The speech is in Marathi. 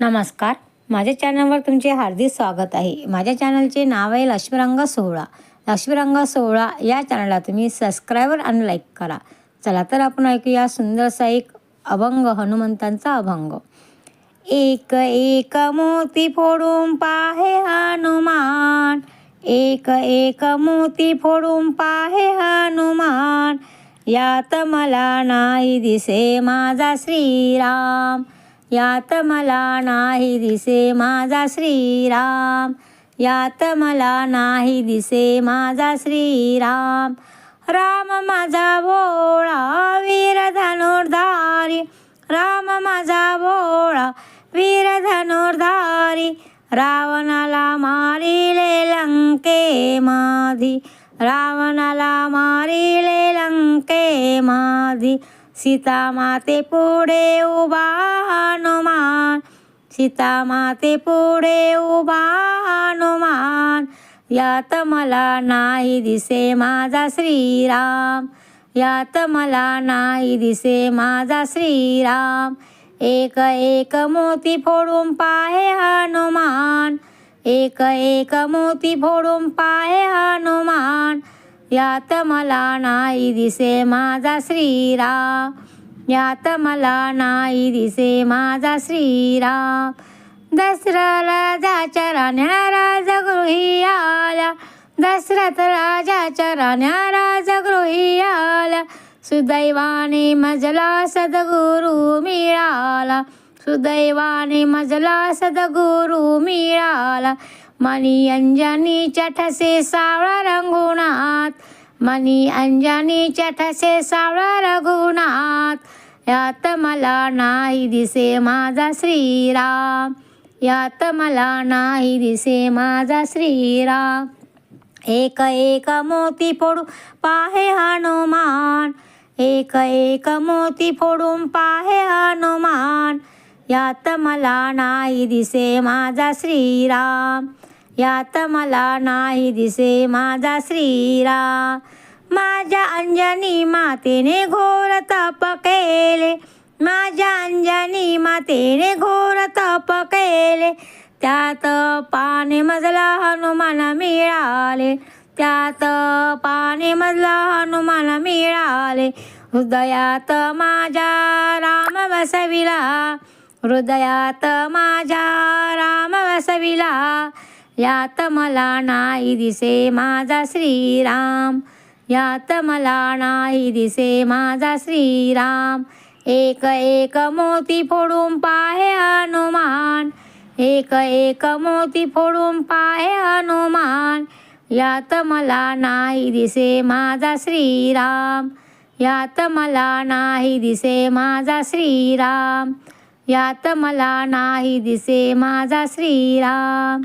नमस्कार. माझ्या चॅनलवर तुमचे हार्दिक स्वागत आहे. माझ्या चॅनलचे नाव आहे लक्ष्मीरंग सोहळा. लक्ष्मीरंग सोहळा या चॅनलला तुम्ही सबस्क्रायबर आणि लाईक करा. चला तर आपण ऐकूया सुंदरसा एक अभंग हनुमंतांचा अभंग. एक एक मोती फोडून पाहे हनुमान. एक एक मोती फोडून पाहे हनुमान. यात मला नाही दिसे माझा श्रीराम. यात मला नाही दिसे माझा श्रीराम. यात मला नाही दिसे माझा श्रीराम. राम माझा भोळा वीर धनुर्धारी. राम माझा भोळा वीर धनुर्धारी. रावणाला मारिले लंके माधी. रावणाला मारिले लंके माधी. सीता माते पुढे उभा हनुमान सीता माते पुढे उभा हनुमान यात मला नाही दिसे माझा श्रीराम यात मला नाही दिसे माझा श्रीराम. एक एक मोती फोडून पाहे हनुमान एक एक मोती फोडून पाहे हनुमान यात मला नाही दिसे माझा श्रीराम. यात मला नाही दिसे माझा श्रीराम. दसरा राजाच्या राण्या राजगृही आला. दशरथ राजाच्या राण्या राजगृही आला. सुदैवाने मजला सद्गुरू मिळाला. सुदैवाने मजला सदगुरु मिळाला. मनी अंजनीच्या ठसे सावळा रंगुणात मनी अंजनीच्या ठसे सावळा रघुनाथ यात मला नाही दिसे माझा श्रीराम. यात मला नाही दिसे माझा श्रीराम. एक एक मोती फोडू पाहे हनुमान. एक एक मोती फोडून पाहे हनुमान. यात मला नाही दिसे माझा श्रीराम. यात मला नाही दिसे माझा श्रीराम. माझ्या अंजनी मातेने घोर तप केले. माझ्या अंजनी मातेने घोर तप केले. त्यात पाने मजला हनुमान मिळाले. त्यात पाने मजला हनुमान मिळाले. हृदयात माझ्या राम बसविला. हृदयात माझ्या राम वसविला यात मला नाही दिसे माझा श्रीराम यात मला नाही दिसे माझा श्रीराम. एक एक मोती फोडून पाहे हनुमान एक एक मोती फोडून पाहे हनुमान यात मला नाही दिसे माझा श्रीराम यात मला नाही दिसे माझा श्रीराम. यात मला नाही दिसे माझा श्रीराम.